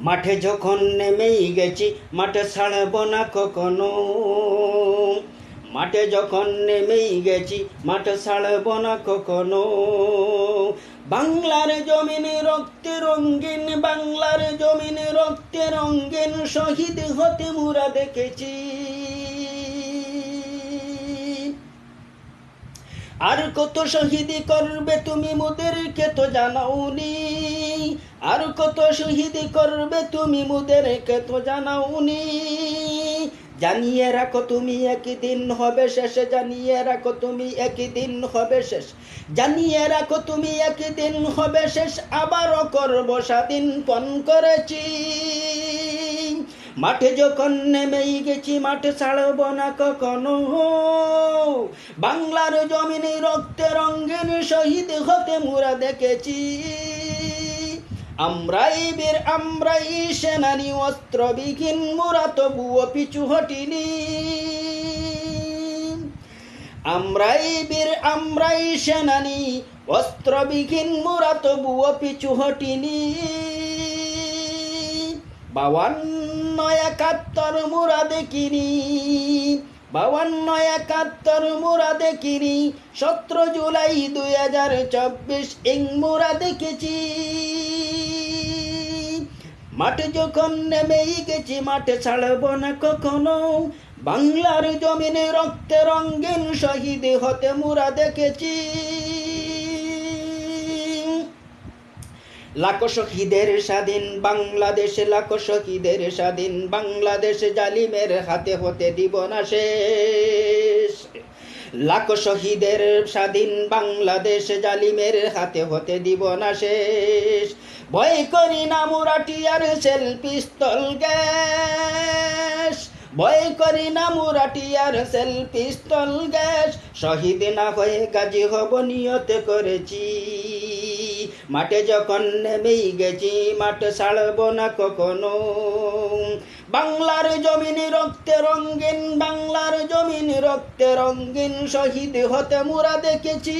মাঠে যখন নেমেই গেছি, মাঠে ছাড়ব না কখনো। মাঠে যখন নেমেই গেছি, মাঠে ছাড়ব না কখনো। বাংলার জমিনে রক্তে রঙ্গিন বাংলার জমিনে রক্তে রঙ্গিন শহীদ হতে মুরা দেখেছি। আর কত শহীদি করবে তুমি মোদেরকে তো জানাওনি। আর কত শহীদি করবে তুমি মোদেরকে তো জানাওনি। জানিয়ে রাখো তুমি একদিন হবে শেষ, জানিয়ে রাখো তুমি একদিন হবে শেষ। জানিয়ে রাখো তুমি একদিন হবে শেষ, আবারও করব স্বাধীন পণ করেছি। মাঠে যখন নেমেই গেছি মাঠে ছাড়ব না কখনো। বাংলার জমিনে রক্তে রঙ্গিন শহীদ হতে মুরা দেখেছি। আমরাই বীর, আমরাই সেনানি, অস্ত্রবিহীন মোরা তবুও পিছু হটিনি। আমরাই বীর, আমরাই সেনানি, অস্ত্রবিহীন মোরা তবুও পিছু হটিনি। বাউান্ন একাত্তর মোরা দেখিনি বাউান্ন একাত্তর মোরা দেখিনি সতেরো জুলাই দুই হাজার চব্বিশ ইং মোরা দেখেছি মাঠে যখন নেমেই গেছি, মাঠে ছাড়ব না কখনো। বাংলার জমিনে রক্তে রঙ্গিন শহীদ হতে মোরা দেখেছি লাখো শহীদের স্বাধীন বাংলাদেশ, লাখো শহীদের স্বাধীন বাংলাদেশ জালিমের হাতে হতে দিব না শেষ। লাখো শহীদের স্বাধীন বাংলাদেশ জালিমের হাতে হতে দিব না শেষ। ভয় করি না মুরাটিয়ার সেল, পিস্তল, গ্যাস। ভয় করি না মুরাটিয়ার সেল, পিস্তল, গ্যাস। শহীদ না হয়ে গাজী হব, নিয়তে করেছি। মাঠে যখন নেমেই গেছি, মাঠে ছাড়ব না কখনো। বাংলার জমিন রক্তে রঙ্গিন বাংলার জমিন রক্তে রঙ্গিন শহীদ হতে মোরা দেখেছি।